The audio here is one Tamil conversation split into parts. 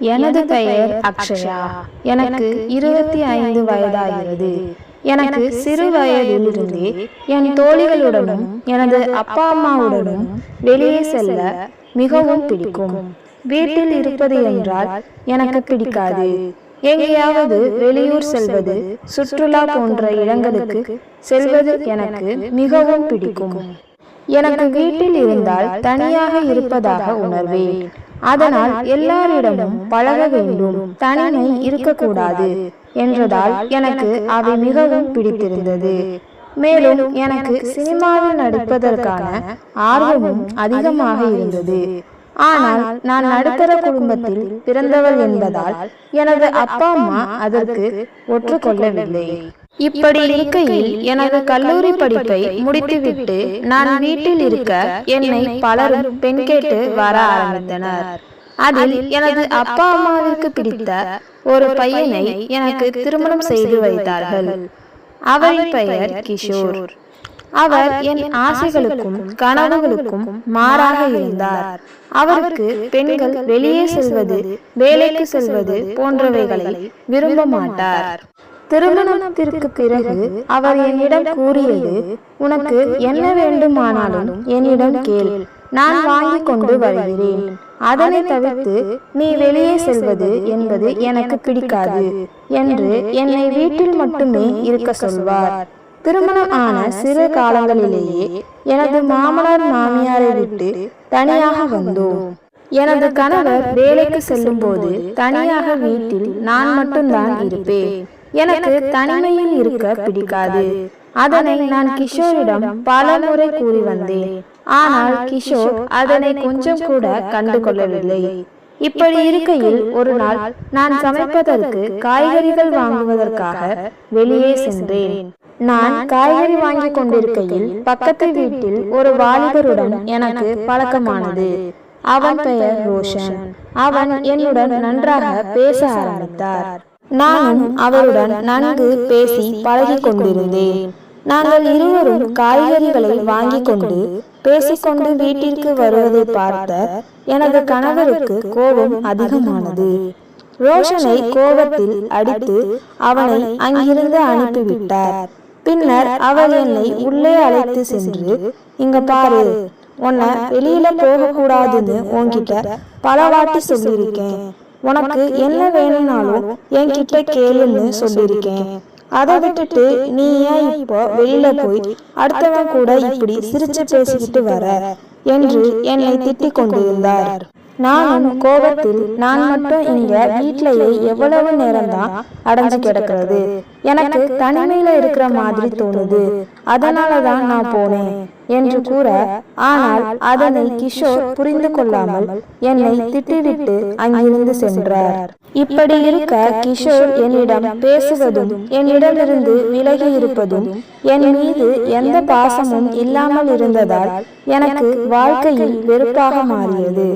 எனது பெயர் அக்ஷயா. எனக்கு இருபத்தி ஐந்து வயதாகிறது. எனக்கு சிறு வயதிலிருந்தே என் தோழிகளுடனும் எனது அப்பா அம்மாவுடனும் வெளியே செல்ல மிகவும் பிடிக்கும். வீட்டில் இருப்பது என்றால் எனக்கு பிடிக்காது. எங்கேயாவது வெளியூர் செல்வது சுற்றுலா போன்ற இடங்களுக்கு செல்வது எனக்கு மிகவும் பிடிக்கும். எனக்கு வீட்டில் இருந்தால் தனியாக இருப்பதாக உணர்வேன். அதனால் எல்லாரிடமும் பழக வேண்டும். தனிமை இருக்கக்கூடாது. என்றதால் எனக்கு அவை மிகவும் பிடித்திருந்தது. மேலும் எனக்கு சினிமாவில் நடிப்பதற்கான ஆர்வமும் அதிகமாக இருந்தது. ஆனால் நான் நடுத்தர குடும்பத்தில் பிறந்தவள் என்பதால் எனது அப்பா அம்மா அதற்கு ஒற்றுக்கொள்ளவில்லை. இப்படி இருக்கையில் எனது கல்லூரி படிப்பை முடித்துவிட்டு நான் வீட்டில் இருக்க என்னை பலரும் பெண் கேட்டு வர ஆரம்பித்தனர். அதில் எனது அப்பா அம்மாவிற்கு பிடித்த ஒரு பையனை எனக்கு திருமணம் செய்து வைத்தார்கள். அவரின் பெயர் கிஷோர். அவர் என் ஆசைகளுக்கும் கனவுகளுக்கும் மாறாக இருந்தார். அவருக்கு பெண்கள் வெளியே செல்வது வேலைக்கு செல்வது போன்றவைகளை விரும்ப மாட்டார். திருமணத்திற்கு பிறகு அவர் என்னிடம் கூறியது உனக்கு என்ன வேண்டுமானாலும் என்னிடம் கேள். நான் வாங்கி கொண்டு வருகிறேன். அதனை தவிர்த்து நீ வெளியே செல்வது என்பது எனக்கு பிடிக்காது என்று என்னை வீட்டில் மட்டுமே இருக்க சொல்வார். திருமணம் ஆன சிறு காலங்களிலேயே எனது மாமனார் மாமியாரை விட்டு தனியாக வந்தோம். எனது கணவர் வேலைக்கு செல்லும் போது தனியாக வீட்டில் நான் மட்டும்தான் இருப்பேன். எனக்கு தனிமையில் இருக்க பிடிக்காது. அதனை நான் கிஷோரிடம் பல முறை கூறி வந்தேன். ஆனால் கிஷோர் அதனை கொஞ்சம் கூட கண்டு கொள்ளவில்லை இப்படி இருக்கையில் ஒரு நாள் நான் சமைப்பதற்கு காய்கறிகள் வாங்குவதற்காக வெளியே சென்றேன். நான் காய்கறி வாங்கி கொண்டிருக்கையில் பக்கத்து வீட்டில் ஒரு வாலிபருடன் எனக்கு பழக்கமானது. அவன் பெயர் ரோஷன். அவன் என்னுடன் நன்றாக பேச ஆரம்பித்தார். நானும் அவருடன் நன்கு பேசி பழகிக் கொண்டிருந்தேன் நாங்கள் இருவரும் காய்கறிகளை வாங்கி கொண்டு பேசிக்கொண்டு வீட்டிற்கு வருவதை பார்த்த எனது கணவருக்கு கோபம் அதிகமானது. ரோஷனை கோபத்தில் அடித்து அவனை அங்கிருந்து அனுப்பிவிட்டார். பின்னர் அவர் என்னை உள்ளே அழைத்து சென்று இங்க பாரு உன்னை வெளியில போக கூடாதுன்னு உன்கிட்ட பல வாட்டி சொல்லியிருக்கேன். உனக்கு என்ன வேணும்னாலும் என்கிட்ட கேளுன்னு சொல்லியிருக்கேன். அதை விட்டுட்டு நீ ஏன் இப்போ வெளியில போய் அடுத்தவன் கூட இப்படி சிரிச்சு பேசிக்கிட்டு வர என்று என்னை திட்டிக் கொண்டிருந்தார். நானும் கோபத்தில் நான் மட்டும் இங்க வீட்லயே எவ்வளவு நேரம்தான் அடைஞ்சு கிடக்கிறது. எனக்கு தனிமையில இருக்கிற மாதிரி தோணுது. அதனாலதான் நான் போனேன் என்று கூற ஆனால் அதனை கிஷோர் புரிந்து கொள்ளாமல் என்னை திட்டிவிட்டு அங்கிருந்து சென்றார். இப்படி இருக்க கிஷோர் என்னிடம் பேசுவதும் என்னிடமிருந்து விலகி இருப்பதும் என் மீது எந்த பாசமும் இல்லாமல் இருந்ததால் எனக்கு வாழ்க்கையில் வெறுப்பாக மாறியது.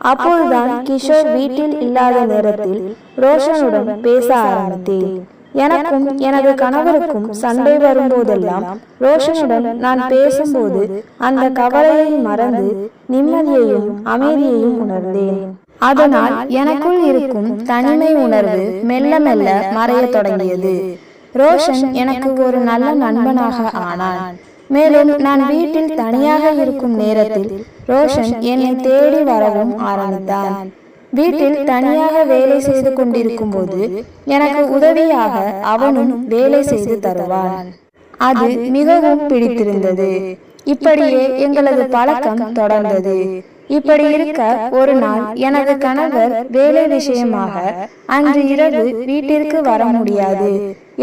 அப்போதுதான் கிஷோர் வீட்டில் இல்லாத நேரத்தில் ரோஷனுடன் பேச ஆரம்பித்தேன். எனக்கும் எனது கணவருக்கும் சண்டை வரும்போதெல்லாம் ரோஷனுடன் நான் பேசும்போது அந்த கவலையை மறந்து நிம்மதியையும் அமைதியையும் உணர்ந்தேன். அதனால் எனக்குள் இருக்கும் தனிமை உணர்வு மெல்ல மெல்ல மறையத் தொடங்கியது. ரோஷன் எனக்கு ஒரு நல்ல நண்பனாக ஆனான். மேலும் நான் வீட்டில் தனியாக இருக்கும் நேரத்தில் ரோஷன் என்னை தேடி வரவும் ஆரம்பித்தான். வீட்டில் தனியாக வேலை செய்து கொண்டிருக்கும் போது எனக்கு உதவியாக அவனும் வேலை செய்து தருவான். அது மிகவும் பிடித்திருந்தது. இப்படியே எங்களது பழக்கம் தொடர்ந்தது. இப்படி இருக்க ஒரு நாள் எனது கணவர் வேலை விஷயமாக அன்று இரவு வீட்டிற்கு வர முடியாது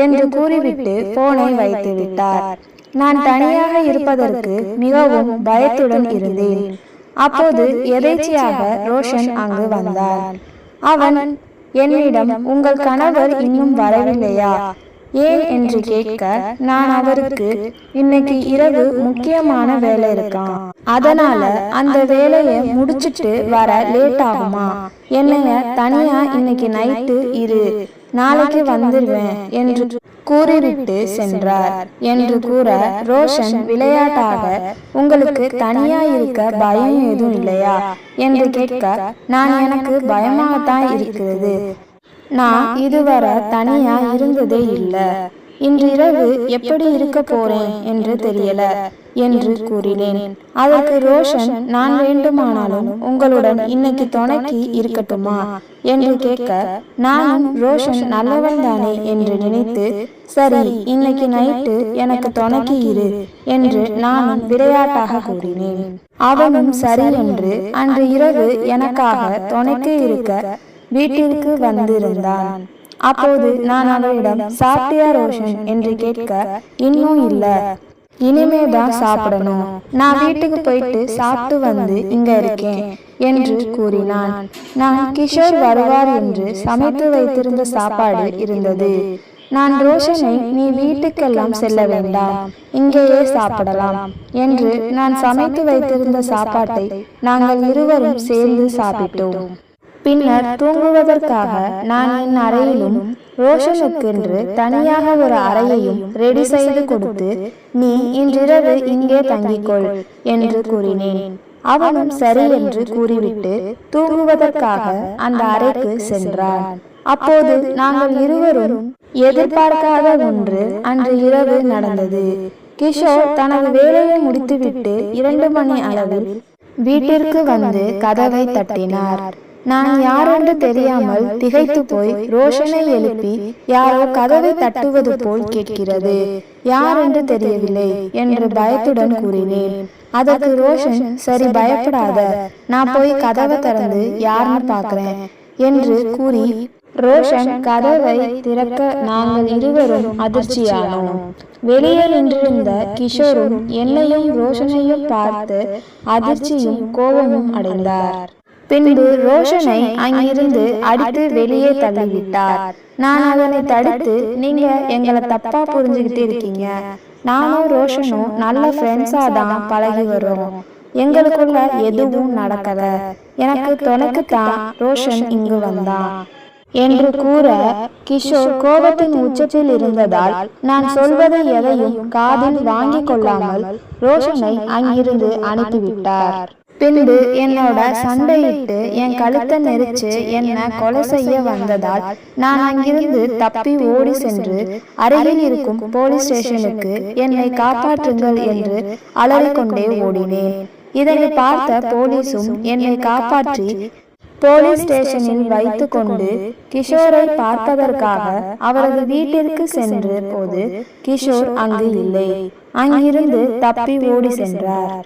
என்று கூறிவிட்டு போனை வைத்து விட்டார். நான் தனியாக இருப்பதற்கு மிகவும் பயத்துடன் இருந்தேன். அப்போது எதேச்சியாக ரோஷன் அங்கு வந்தார் அவன் என்னிடம் உங்கள் கணவர் இன்னும் வரவில்லையா? ஏன்? என்று கேட்க நான் அவருக்கு இன்னைக்கு இரவு முக்கியமான வேலை இருக்கான் அதனால அந்த வேலையை முடிச்சிட்டு வர லேட் ஆகுமா? என்னைய தனியா இன்னைக்கு நைட்டு இரு. நாளைக்கு வந்துடுவேன் என்று கூறிவிட்டு சென்றார். என்று கூற ரோஷன் விளையாட்டாக உங்களுக்கு தனியா இருக்க பயம் எதுவும் இல்லையா? என்று கேட்க நான் எனக்கு பயமாகத்தான் இருக்கிறது. நான் இதுவரை தனியா இருந்ததே இல்லை. இன்று இரவு எப்படி இருக்க போறேன் என்று தெரியல என்று கூறினேன். அதற்கு ரோஷன் நான் வேண்டுமானாலும் உங்களுடன் இன்னைக்கு துணைக்கு இருக்கட்டுமா? என்று கேட்க நானும் ரோஷன் நல்லவன் தானே என்று நினைத்து சரி இன்னைக்கு நைட்டு எனக்கு துணைக்கு இரு என்று நானும் விளையாட்டாக கூறினேன். அவனும் சரி என்று அன்று இரவு எனக்காக துணைக்கு இருக்க வீட்டிற்கு வந்திருந்தான். அப்போது நான் அவரிடம் சாப்பிட்டியா ரோஷன்? என்று கேட்க இன்னும் இல்ல. இனிமே தான் சாப்பிடணும். நான் வீட்டுக்கு போயிட்டு சாப்பிட்டு வந்து இங்க இருக்கேன் என்று கூறினான். நான் கிஷோர் வருவார் என்று சமைத்து வைத்திருந்த சாப்பாடு இருந்தது. நான் ரோஷனை நீ வீட்டுக்கெல்லாம் செல்ல வேண்டாம். இங்கேயே சாப்பிடலாம் என்று நான் சமைத்து வைத்திருந்த சாப்பாட்டை நாங்கள் இருவரும் சேர்ந்து சாப்பிட்டோம். பின்னர் தூங்குவதற்காக நான் என் அறையிலும் ரோஷனுக்கென்று தனியாக ஒரு அறையையும் ரெடி செய்து கொடுத்து நீ இன்றிரவு இங்கே தங்கிக்கொள் என்று கூறினேன். அவனும் சரி என்று கூறிவிட்டு தூங்குவதற்காக அந்த அறைக்கு சென்றான். அப்போது நாங்கள் இருவரும் எதிர்பார்க்காத ஒன்று அன்று இரவு நடந்தது. கிஷோர் தனது வேலையை முடித்துவிட்டு இரண்டு மணி அளவில் வீட்டிற்கு வந்து கதவை தட்டினார். நான் யாரென்று தெரியாமல் திகைத்து போய் ரோஷனை எழுப்பி யாரோ கதவை தட்டுவது போல் கேட்கிறது. யார் என்று தெரியவில்லை என்று பயத்துடன் கூறினேன். அதற்கு ரோஷன் சரி பயப்படாத. நான் போய் கதவை திறந்து யாருன்னு பார்க்கிறேன் என்று கூறி ரோஷன் கதவை திறக்க நாங்கள் இருவரும் அதிர்ச்சியானோம். வெளியே நின்றிருந்த கிஷோரும் என்னையும் ரோஷனையும் பார்த்து அதிர்ச்சியும் கோபமும் அடைந்தார். பின்பு ரோஷனை அங்கிருந்து அடித்து வெளியே தள்ளிவிட்டார். நான் அதனை தடுத்து நீங்க எங்களை தப்பா புரிஞ்சுக்கிட்டு இருக்கீங்க. நானும் ரோஷனும் நல்ல ஃப்ரெண்ட்ஸா தான் பழகி வரோம். எங்களுக்குள்ள எதுவும் நடக்கல. எனக்கு துணைக்கு தான் ரோஷன் இங்கு வந்தான். என்று கூற கிஷோர் கோபத்தின் உச்சத்தில் இருந்ததால் நான் சொல்வதை எதையும் காதில் வாங்கிக் கொள்ளாமல் ரோஷனை அங்கிருந்து அனுப்பிவிட்டார். பின்பு என்னோட சண்டையிட்டு என் கழுத்தை நெரிச்சு என்னை கொலை செய்ய வந்ததால் நான் அங்கிருந்து தப்பி ஓடி சென்று அருகில் இருக்கும் போலீஸ் ஸ்டேஷனுக்கு என்னை காப்பாற்றுங்கள் என்று அலறிக்கொண்டே ஓடினேன். இதனை பார்த்த போலீசும் என்னை காப்பாற்றி போலீஸ் ஸ்டேஷனில் வைத்து கொண்டு கிஷோரை பார்ப்பதற்காக அவரது வீட்டிற்கு சென்ற போது கிஷோர் அங்கு இல்லை. அங்கிருந்து தப்பி ஓடி சென்றார்.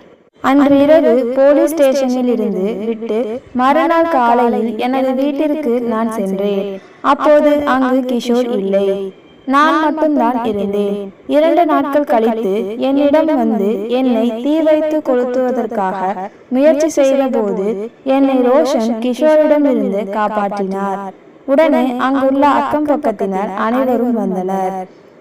அன்று இரவு போலீஸ் ஸ்டேஷனில் இருந்து விட்டு மறுநாள் காலையில் எனது வீட்டிற்கு நான் சென்றேன். அப்போது அங்கு கிஷோர் இல்லை. நான் மட்டும்தான் இருந்தேன். இரண்டு நாட்கள் கழித்து என்னிடம் வந்து என்னை தீ வைத்து கொளுத்துவதற்காக முயற்சி செய்த போது என்னை ரோஷன் கிஷோரிடமிருந்து காப்பாற்றினார். உடனே அங்குள்ள அக்கம் பக்கத்தினர் அனைவரும் வந்தனர்.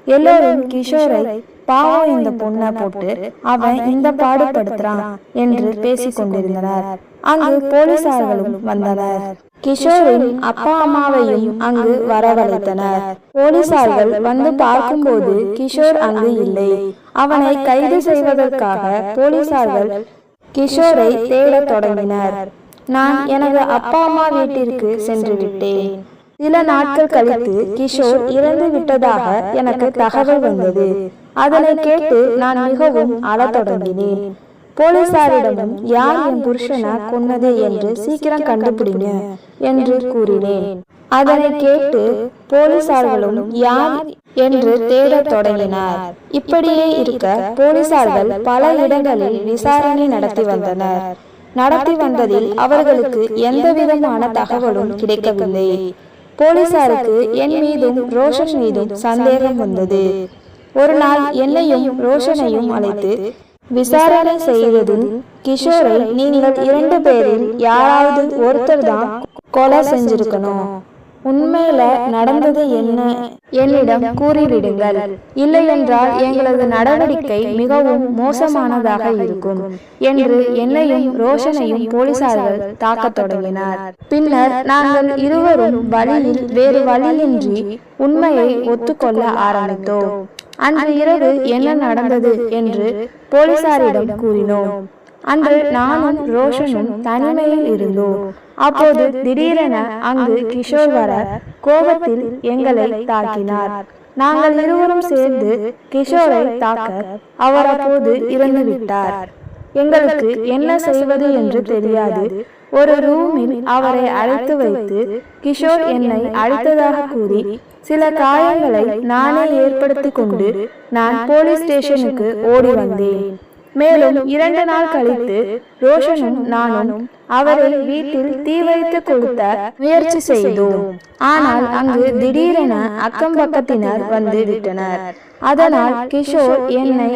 எல்லோரும் கிஷோரை பாவம் இந்த பொண்ணை போட்டு அவன் இந்த பாடுபடுத்துறான் என்று பேசிக் கொண்டிருந்தனர் அங்கு போலீசார்களும் வந்தனர். கிஷோரின் அப்பா அம்மாவையும் அங்கு வரவழைத்தனர். போலீசார்கள் வந்து பார்க்கும்போது கிஷோர் அங்கு இல்லை. அவனை கைது செய்வதற்காக போலீசார்கள் கிஷோரை தேடத் தொடங்கினர். நான் எனது அப்பா அம்மா வீட்டிற்கு சென்று விட்டேன் சில நாட்கள் கழித்து கிஷோர் இறந்து விட்டதாக எனக்கு தகவல் வந்தது. அதனை கேட்டு நான் மிகவும் அழத் தொடங்கினேன். போலீசாரிடமும் யார் என் புருஷனை கொன்னது என்று சீக்கிரம் கண்டுபிடிங்க என்று கூறினேன். அதனை கேட்டு போலீசார்களும் யார் என்று தேடத் தொடங்கினார். இப்படியே இருக்க போலீசார்கள் பல இடங்களில் விசாரணை நடத்தி வந்தனர். நடத்தி வந்ததில் அவர்களுக்கு எந்த விதமான தகவலும் கிடைக்கவில்லை. போலீசாருக்கு என் மீதும் ரோஷன் மீதும் சந்தேகம் வந்தது. ஒரு நாள் என்னையும் ரோஷனையும் அழைத்து விசாரணை செய்ததில் கிஷோரை நீங்கள் இரண்டு பேரில் யாராவது ஒருத்தர் தான் கொலை செஞ்சிருக்கணும். உண்மையில நடந்தது என்ன? என்னிடம் கூறிவிடுங்கள். இல்லையென்றால் எங்களது நடவடிக்கை மிகவும் மோசமானதாக இருக்கும் என்று என்னையும் ரோஷனையும் போலீசார்கள் தாக்கத் தொடங்கினார். பின்னர் நாங்கள் இருவரும் வழியில் வேறு வழியின்றி உண்மையை ஒத்துக்கொள்ள ஆரம்பித்தோம். அன்று இரவு என்ன நடந்தது என்று போலீசாரிடம் கூறினோம். அன்று நானும் ரோஷனும் தனிமையில் இருந்தோம். அப்போது திடீரென அங்கு கிஷோர் வர கோபத்தில் எங்களை தாக்கினார். நாங்கள் இருவரும் சேர்ந்து கிஷோரை தாக்க அவர் அப்போது இறந்து விட்டார் எங்களுக்கு என்ன செய்வது என்று தெரியாது. ஒரு ரூமில் அவரை அழைத்து வைத்து கிஷோர் என்னை அழைத்ததாக கூறி சில காயங்களை நானே ஏற்படுத்திக் கொண்டு நான் போலீஸ் ஸ்டேஷனுக்கு ஓடி வந்தேன். மேலும் இரண்டு நாள் கழித்து ரோஷனும் நானும் அவரை வீட்டில் தீ வைத்து கொடுத்த முயற்சி செய்தோம். ஆனால் அங்கு திடீரென அக்கம் பக்கத்தினர் வந்து விட்டனர் அதனால் கிஷோர் என்னை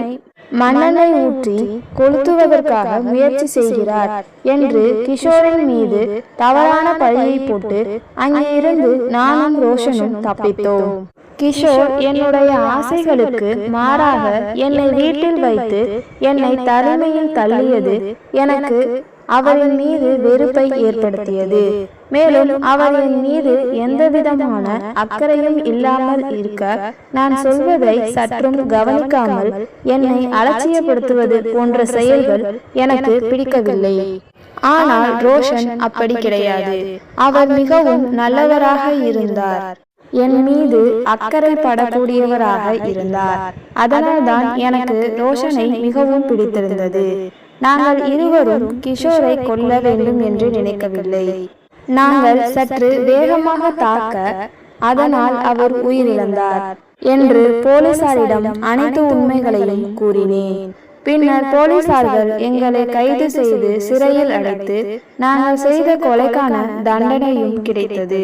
மன்னனை ஊற்றி கொளுத்துவதற்காக முயற்சி செய்கிறார் என்று கிஷோரின் மீது தவறான பழியை போட்டு அங்கே இருந்து நானும் ரோஷனும் தப்பித்தோம். கிஷோர் என்னுடைய ஆசைகளுக்கு மாறாக என்னை வீட்டில் வைத்து என்னை தனிமையில் தள்ளியது எனக்கு அவரின் மீது வெறுப்பை ஏற்படுத்தியது. மேலும் அவர் என் மீது எந்த விதமான அக்கறையும் இல்லாமல் இருக்க நான் சொல்வதை சற்றும் கவனிக்காமல் என்னை அலட்சியப்படுத்துவது போன்ற செயல்கள் எனக்கு பிடிக்கவில்லை. ஆனால் ரோஷன் அப்படி கிடையாது. அவர் மிகவும் நல்லவராக இருந்தார். என் மீது அக்கறை படக்கூடியவராக இருந்தார். அதனால்தான் எனக்கு ரோஷனை மிகவும் பிடித்திருந்தது. நாங்கள் இருவரும் கிஷோரை கொல்ல வேண்டும் என்று நினைக்கவில்லை. நாங்கள் சற்று வேகமாக தாக்க அதனால் அவர் உயிரிழந்தார் என்று போலீசாரிடம் அனைத்து உண்மைகளையும் கூறினேன். பின்னர் போலீசார்கள் எங்களை கைது செய்து சிறையில் அடைத்து நாங்கள் செய்த கொலைக்கான தண்டனையும் கிடைத்தது.